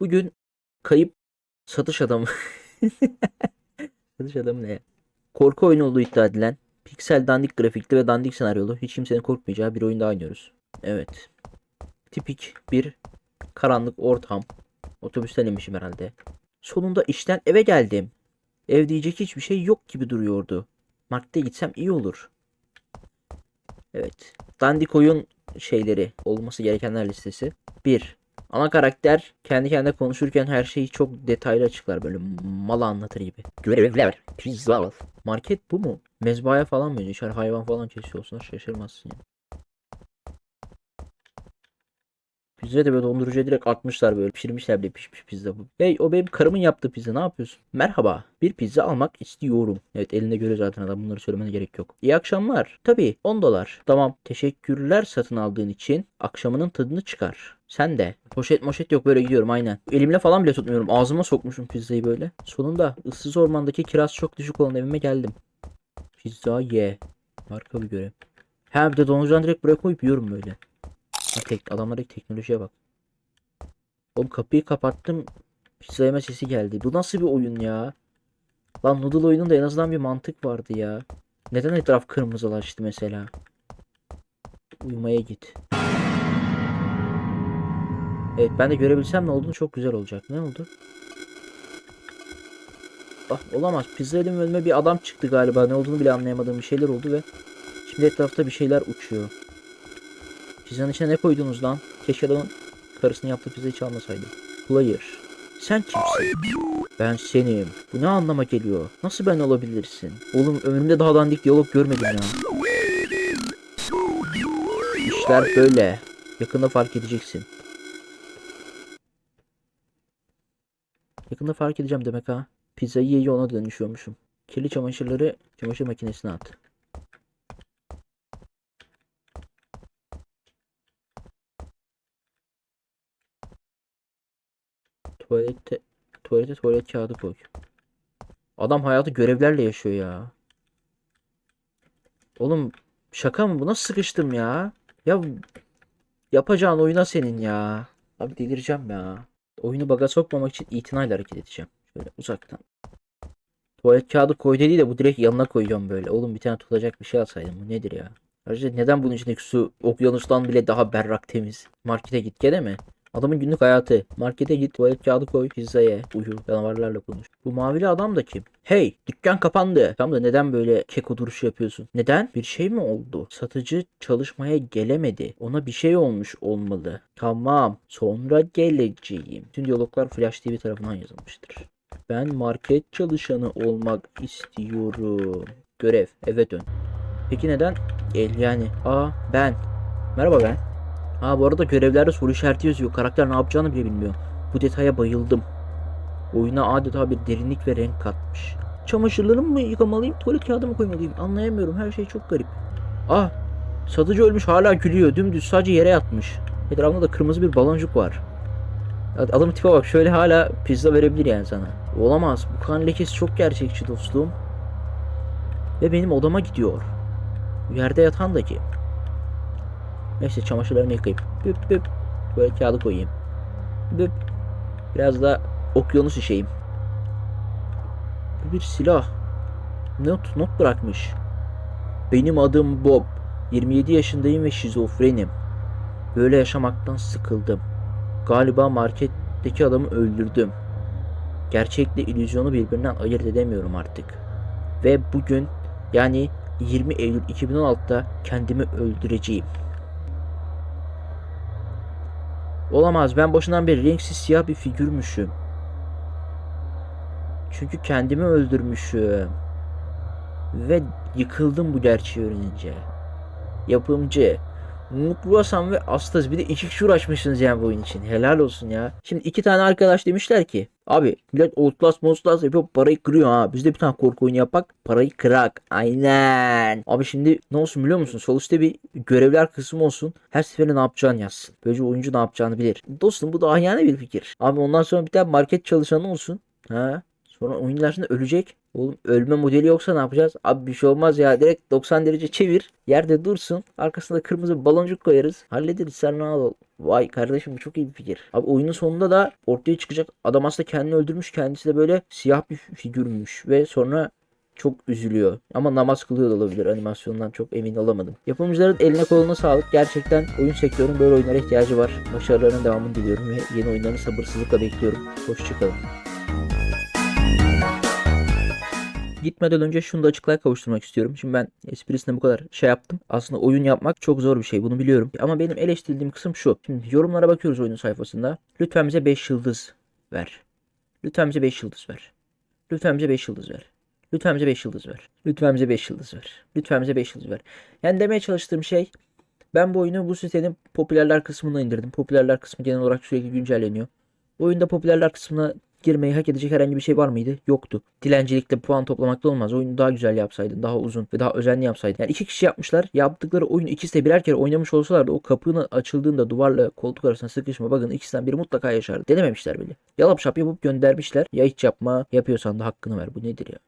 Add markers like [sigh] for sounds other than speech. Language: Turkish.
Bugün kayıp satış adamı. [laughs] satış adamı ne? Korku oyunu olduğu iddia edilen, piksel dandik grafikli ve dandik senaryolu, hiç kimsenin korkmayacağı bir oyunda oynuyoruz. Evet. Tipik bir karanlık ortam. Otobüsten inmişim herhalde. Sonunda işten eve geldim. Ev diyecek hiçbir şey yok gibi duruyordu. Markete gitsem iyi olur. Evet. Dandik oyun şeyleri olması gerekenler listesi. 1. Ana karakter kendi kendine konuşurken her şeyi çok detaylı açıklar böyle mal anlatır gibi. Market bu mu? Mezbahaya falan mı? İçer hayvan falan kesiyorsun şaşırmazsın ya. Pizzaya da böyle dondurucuya direkt atmışlar böyle pişirmişler bile pişmiş pizza bu. Hey o benim karımın yaptığı pizza ne yapıyorsun? Merhaba bir pizza almak istiyorum. Evet elinde görüyor zaten adam bunları söylemene gerek yok. İyi akşamlar. Tabii 10 dolar. Tamam teşekkürler satın aldığın için. Akşamının tadını çıkar. Sen de. Poşet moşet yok böyle gidiyorum aynen. Elimle falan bile tutmuyorum. Ağzıma sokmuşum pizzayı böyle. Sonunda ıssız ormandaki kiraz çok düşük olan evime geldim. Pizza ye. Marka bir görev. Hem bir de dondurucudan direkt buraya koyup yiyorum böyle. Ha, tek, adamlardaki teknolojiye bak. Oğlum kapıyı kapattım. Pizza yeme sesi geldi. Bu nasıl bir oyun ya? Lan Noodle oyununda en azından bir mantık vardı ya. Neden etraf kırmızılaştı mesela? Uyumaya git. Evet ben de görebilsem ne olduğunu çok güzel olacak. Ne oldu? Ah olamaz. Pizza yedim önüme bir adam çıktı galiba. Ne olduğunu bile anlayamadığım bir şeyler oldu ve şimdi etrafta bir şeyler uçuyor. Pizzanın içine ne koydunuz lan? Keşke adamın karısının yaptığı pizzayı çalmasaydı. Player. Sen kimsin? Ben senim. Bu ne anlama geliyor? Nasıl ben olabilirsin? Oğlum ömrümde daha dandik diyalog görmedim ya. İşler böyle. Yakında fark edeceksin. Yakında fark edeceğim demek ha. Pizzayı yiye ona dönüşüyormuşum. Kirli çamaşırları çamaşır makinesine at. Tuvalette tuvalete tuvalet kağıdı koy. Adam hayatı görevlerle yaşıyor ya. Oğlum şaka mı bu? Nasıl sıkıştım ya? Ya yapacağın oyuna senin ya. Abi delireceğim ya. Oyunu baga sokmamak için itinayla hareket edeceğim. Şöyle uzaktan. Tuvalet kağıdı koy dediği de bu direkt yanına koyacağım böyle. Oğlum bir tane tutacak bir şey alsaydım. Bu nedir ya? Ayrıca neden bunun içindeki su okyanustan bile daha berrak temiz? Markete git gene mi? Adamın günlük hayatı. Markete git, tuvalet kağıdı koy, pizza ye, uyu, canavarlarla konuş. Bu mavili adam da kim? Hey, dükkan kapandı. Tam da neden böyle keko duruşu yapıyorsun? Neden? Bir şey mi oldu? Satıcı çalışmaya gelemedi. Ona bir şey olmuş olmalı. Tamam, sonra geleceğim. Tüm diyaloglar Flash TV tarafından yazılmıştır. Ben market çalışanı olmak istiyorum. Görev, eve dön. Peki neden? El yani. Aa, ben. Merhaba ben. Ha bu arada görevlerde soru işareti yazıyor. Karakter ne yapacağını bile bilmiyor. Bu detaya bayıldım. Oyuna adeta bir derinlik ve renk katmış. Çamaşırlarımı mı yıkamalıyım, tuvalet kağıdı mı koymalıyım? Anlayamıyorum. Her şey çok garip. Ah! Satıcı ölmüş hala gülüyor. Dümdüz sadece yere yatmış. Etrafında da kırmızı bir baloncuk var. Adamın tipe bak şöyle hala pizza verebilir yani sana. Olamaz. Bu kan lekesi çok gerçekçi dostum. Ve benim odama gidiyor. Yerde yatan da kim? Neyse çamaşırlarını yıkayıp büp büp böyle kağıdı koyayım. Büp. Biraz da okyanus işeyim. Bu bir silah. Not, not bırakmış. Benim adım Bob. 27 yaşındayım ve şizofrenim. Böyle yaşamaktan sıkıldım. Galiba marketteki adamı öldürdüm. Gerçekle illüzyonu birbirinden ayırt edemiyorum artık. Ve bugün yani 20 Eylül 2016'da kendimi öldüreceğim. Olamaz ben başından beri renksiz siyah bir figürmüşüm. Çünkü kendimi öldürmüşüm. Ve yıkıldım bu gerçeği öğrenince. Yapımcı. Mutluasan ve Astaz bir de iki kişi uğraşmışsınız yani bu oyun için. Helal olsun ya. Şimdi iki tane arkadaş demişler ki Abi millet Outlast Outlast yapıyor parayı kırıyor ha. Biz de bir tane korku oyunu yapak parayı kırak. Aynen. Abi şimdi ne olsun biliyor musun? Üstte bir görevler kısmı olsun. Her seferinde ne yapacağını yazsın. Böylece oyuncu ne yapacağını bilir. Dostum bu da ahiyane bir fikir. Abi ondan sonra bir tane market çalışanı olsun. Ha? Sonra oyun ilerisinde ölecek. Oğlum ölme modeli yoksa ne yapacağız? Abi bir şey olmaz ya. Direkt 90 derece çevir. Yerde dursun. Arkasında kırmızı baloncuk koyarız. Hallederiz. Sen rahat ol. Vay kardeşim bu çok iyi bir fikir. Abi oyunun sonunda da ortaya çıkacak. Adam aslında kendini öldürmüş. Kendisi de böyle siyah bir figürmüş. Ve sonra çok üzülüyor. Ama namaz kılıyor da olabilir. Animasyondan çok emin olamadım. Yapımcıların eline koluna sağlık. Gerçekten oyun sektörünün böyle oyunlara ihtiyacı var. Başarılarının devamını diliyorum ve yeni oyunlarını sabırsızlıkla bekliyorum. Hoşçakalın. Gitmeden önce şunu da açıklığa kavuşturmak istiyorum. Şimdi ben esprisine bu kadar şey yaptım. Aslında oyun yapmak çok zor bir şey. Bunu biliyorum. Ama benim eleştirdiğim kısım şu. Şimdi yorumlara bakıyoruz oyunun sayfasında. Lütfen bize 5 yıldız ver. Lütfen bize 5 yıldız ver. Lütfen bize 5 yıldız ver. Lütfen bize 5 yıldız ver. Lütfen bize 5 yıldız ver. Lütfen bize 5 yıldız ver. Yani demeye çalıştığım şey ben bu oyunu bu sitenin popülerler kısmına indirdim. Popülerler kısmı genel olarak sürekli güncelleniyor. Oyunda popülerler kısmına girmeyi hak edecek herhangi bir şey var mıydı? Yoktu. Dilencilikle puan toplamakta olmaz. Oyunu daha güzel yapsaydın, daha uzun ve daha özenli yapsaydın. Yani iki kişi yapmışlar. Yaptıkları oyunu ikisi de birer kere oynamış olsalar da o kapının açıldığında duvarla koltuk arasında sıkışma bakın ikisinden biri mutlaka yaşardı. Denememişler bile. Yalap şap yapıp göndermişler. Ya hiç yapma yapıyorsan da hakkını ver. Bu nedir ya?